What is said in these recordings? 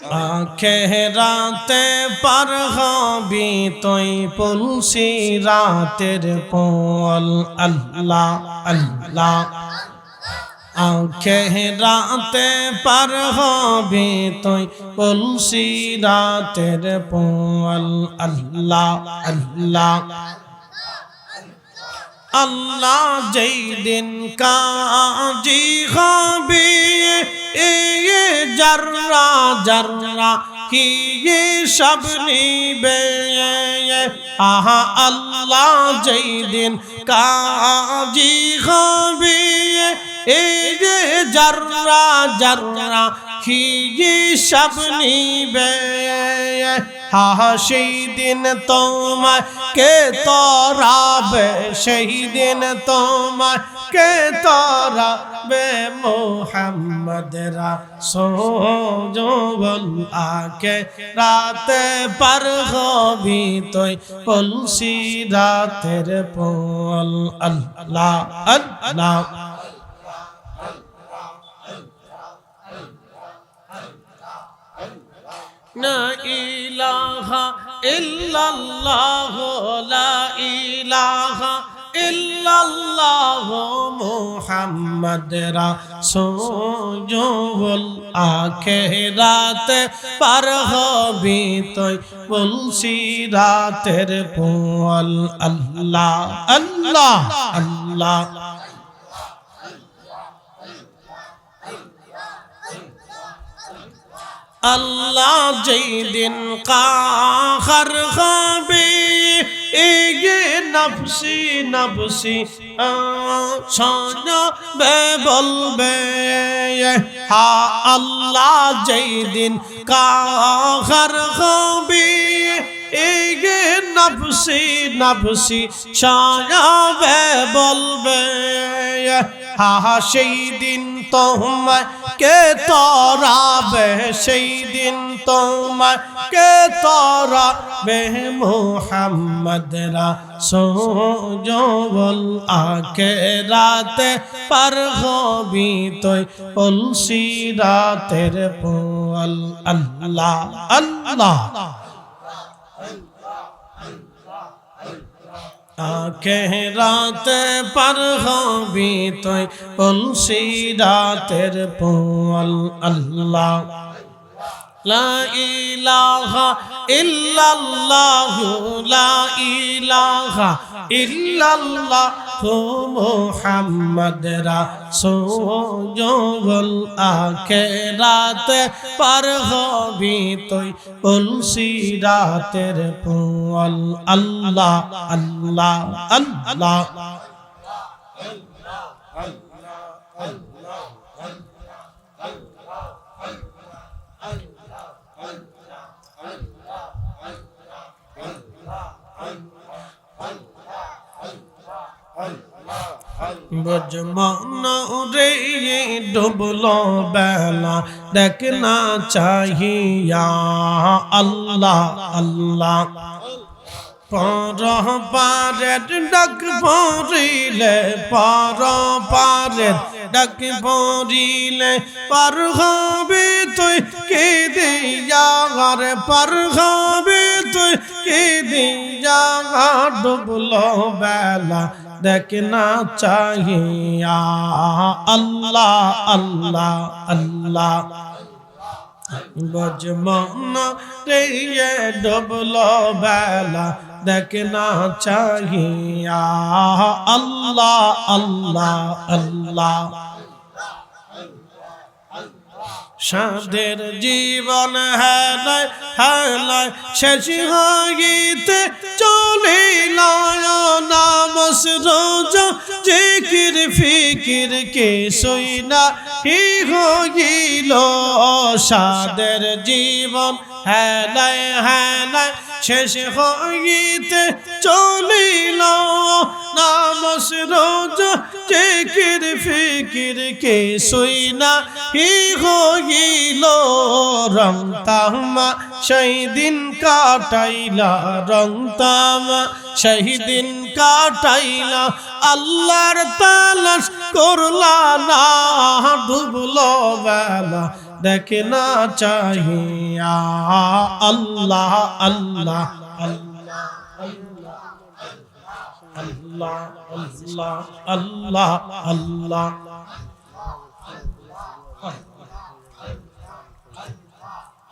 আখেরাতে পার হবি তুই পুলসি রাতের পল আল্লাহ আল্লাহ। আখেরাতে পার হবি তুই পুলসি রাতের পল আল্লাহ আল্লাহ। আল্লাহ যেই দিন কাজি হবি এ জর্রা জর্রা কি সব নিবে? আহা, আল্লাহ যেই দিন কাজি হবি, এ জর্রা জর্রা কি সব নিবে? সেই দিন তোমার কে তরাবে? সেই দিন তোমার কে তরাবে? মোহাম্মদ রাসূল আকে রাতে পার হবি তুই পলসি রাতের পল আল্লাহ আল্লাহ। না ইলাহা ইল্লাল্লাহ লা ইলাহা ইল্লাল্লাহ মুহাম্মদ রাসূল আখিরাত পার হবি তুই বলছি রাতের পোল আল্লাহ আল্লাহ আল্লাহ। আল্লাহ যেই দিন কাহার হবে, এগে নফসি নফসি বে বলবে, হা আল্লাহ যেই দিন কাহার হবে, এগে নফসি নফসি সায়াবে বলবে হা, সেই দিন তোমায় কে তরাবে সেই দিন তোমায় কে তরাবে মোহাম্মদ রাসূল আকে রাতে পার হবি তুই পলসি রাতের পোল আল্লাহ আল্লাহ। রাতে পার হবি তুই তুলসি রাতের পোল আল্লাহ। লা ইলাহা ইল্লাল্লাহু লা ইলাহা ইল্লাল্লাহু। মুহাম্মদ রাসূল আখিরাতে পার হবি তুই তুলসি রাতের পোল আল্লাহ আল্লাহ আল্লাহ। রে ডুবলো বেলা দেখনা চাহিয়া আল্লাহ আল্লাহ। পর পারের ডাক পড়িলে পর পারের ডাক পড়িলে পার হবে তুই কে দিয়া আর পার হবে তুই কে দিয়া ডুবলো বেলা। দেখনা চাহিয়া আল্লাহ আল্লাহ আল্লাহ বজমন রে ডবল বেলা দেখনা চাহিয়া আল্লাহ আল্লাহ আল্লাহ সাধের জীবন হেলায় হেলায়, শেষ হইতে চলিল নামস রোজ, জিকির, ফিকির কে সইনা হি হইল সাদের জীবন হেলায় হেলায়, শেষ হইতে চলিল নামস রোজ, জিকির, ফিকির কে সইনা হি হইল রং তামা সেই দিন কাটাইলা রং তামা সেই দিন কাটাইলা আল্লাহর তালাশ করলা না ডুবলো বেলা দেখে না চাহিয়া আল্লাহ আল্লাহ আল্লাহ আল্লাহ আল্লাহ আল্লাহ আল্লাহ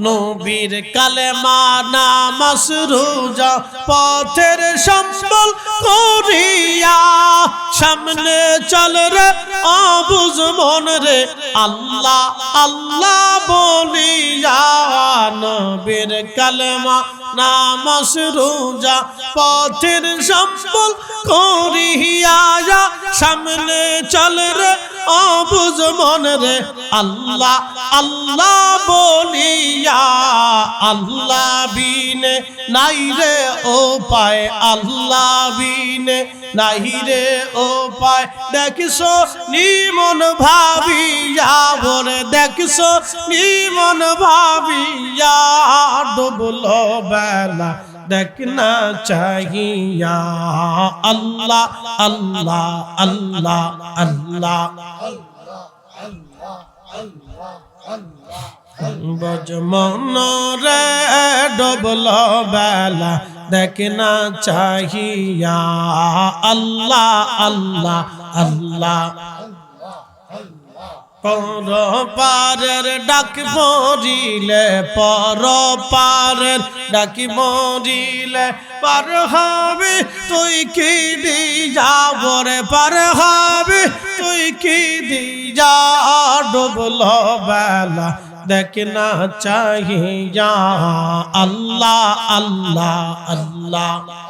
নবীর কালেমা নামাস রোজা পথের সম্বল করিয়া সামনে চল রে অবুজ মন রে। আল্লাহ আল্লাহ বলিয়া নবীর কালেমা নামাস রোজা পথের সম্বল করিয়া সামনে চল রে অবুজ মন রে আল্লাহ আল্লাহ বলিয়া, আল্লাহ বিনে নাই রে ও পায়, আল্লাহ বিনে নাই রে ও পায়। দেখছ নিমন ভাবিয়া বলে দেখছ নিমন ভাবিয়া, ডুবলো বেলা দেখনা চাহিয়া আল্লাহ আল্লাহ আল্লাহ আল্লাহ বজমন রে ডবল বেলা দেখনা চাহিয়া আল্লাহ আল্লাহ আল্লাহ পর পারের ডাক মরিলে পর পারের ডাক মরিলে, পার হবে, তুই কি দি যাবরে পার হবে, তুই কি দি যা ডুবল বেলা, দেখ না চাহিয়া আল্লাহ আল্লাহ আল্লাহ।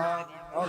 और